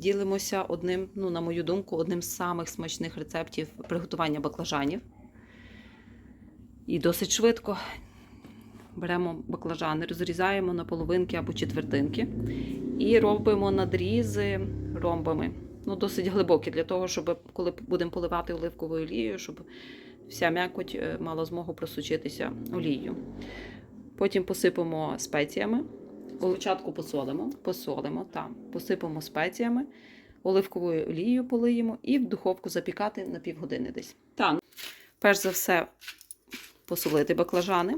ділимося одним, ну, на мою думку, одним з самих смачних рецептів приготування баклажанів. І досить швидко. Беремо баклажани, розрізаємо на половинки або четвертинки і робимо надрізи ромбами. Ну, досить глибокі, для того, щоб коли будемо поливати оливковою олією, щоб вся м'якоть е, мала змогу просучитися олією. Потім посипемо спеціями. Спочатку посолимо, посолимо, там, посипемо спеціями, оливковою олією полиємо і в духовку запікати на півгодини десь. Так. Перш за все, посолити баклажани.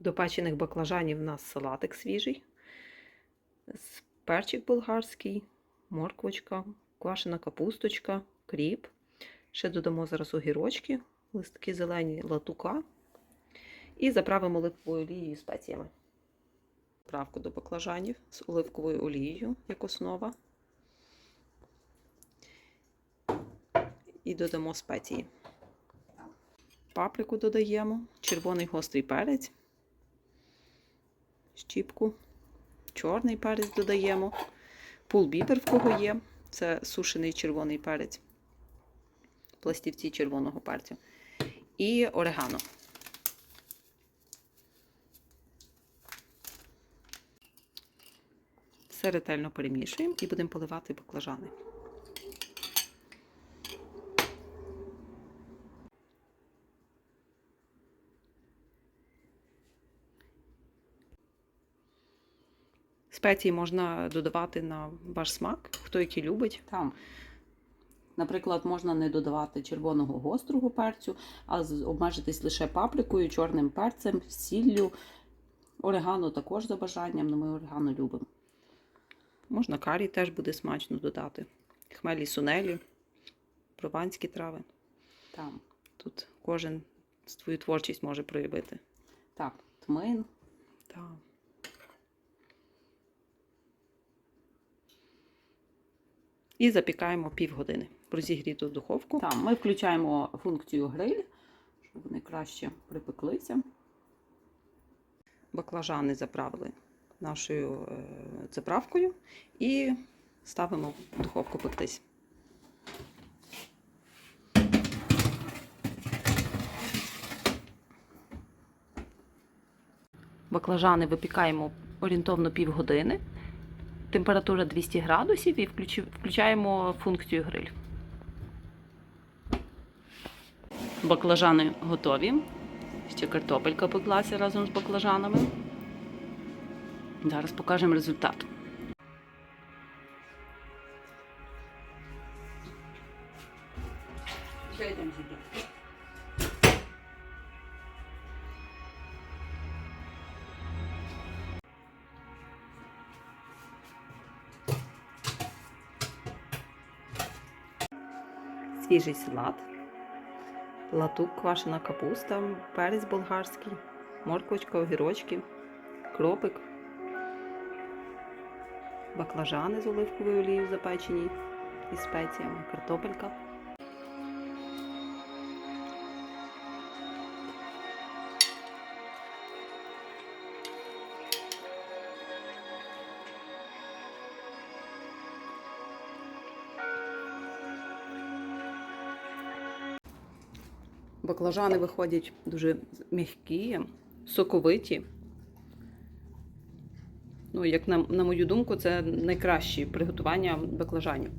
До печених баклажанів у нас салатик свіжий, перчик болгарський, морквочка, квашена капусточка, кріп. Ще додамо зараз огірочки, листки зелені латука. І заправимо оливковою олією спеціями. Правку до баклажанів з оливковою олією як основа. І додамо спеції. Паприку додаємо, червоний гострий перець, щіпку, чорний перець додаємо, пулбібер в кого є, це сушений червоний перець, пластівці червоного перцю. І орегано. Все ретельно перемішуємо і будемо поливати баклажани. Спеції можна додавати на ваш смак, хто який любить. Там. Наприклад, можна не додавати червоного гострого перцю, а обмежитись лише паприкою, чорним перцем, сіллю. Орегано також за бажанням, але ми орегано любимо. Можна карі теж буде смачно додати. Хмелі сунелі, прованські трави. Там. Тут кожен свою творчість може проявити. Так, тмин. Так. І запікаємо півгодини розігріту духовку. Там. Ми включаємо функцію гриль, щоб вони краще припеклися. Баклажани заправили нашою е, заправкою і ставимо в духовку пектись. Баклажани випікаємо орієнтовно півгодини. Температура 200 градусів і включаємо функцію гриль. Баклажани готові. Ще картопелька пеклася разом з баклажанами. Зараз покажемо результат. Свіжий салат, латук, квашена капуста, перець болгарський, морквочка, огірочки, кропик, баклажани з оливковою олією запечені із спеціями, картопелька. Баклажани виходять дуже м'які, соковиті. Ну, як на, на мою думку, це найкраще приготування баклажанів.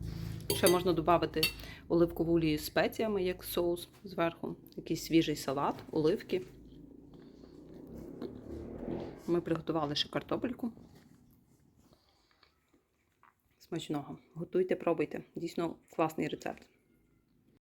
Ще можна додати оливкову олію з спеціями, як соус зверху, якийсь свіжий салат, оливки. Ми приготували ще картопельку. Смачного. Готуйте, пробуйте. Дійсно класний рецепт.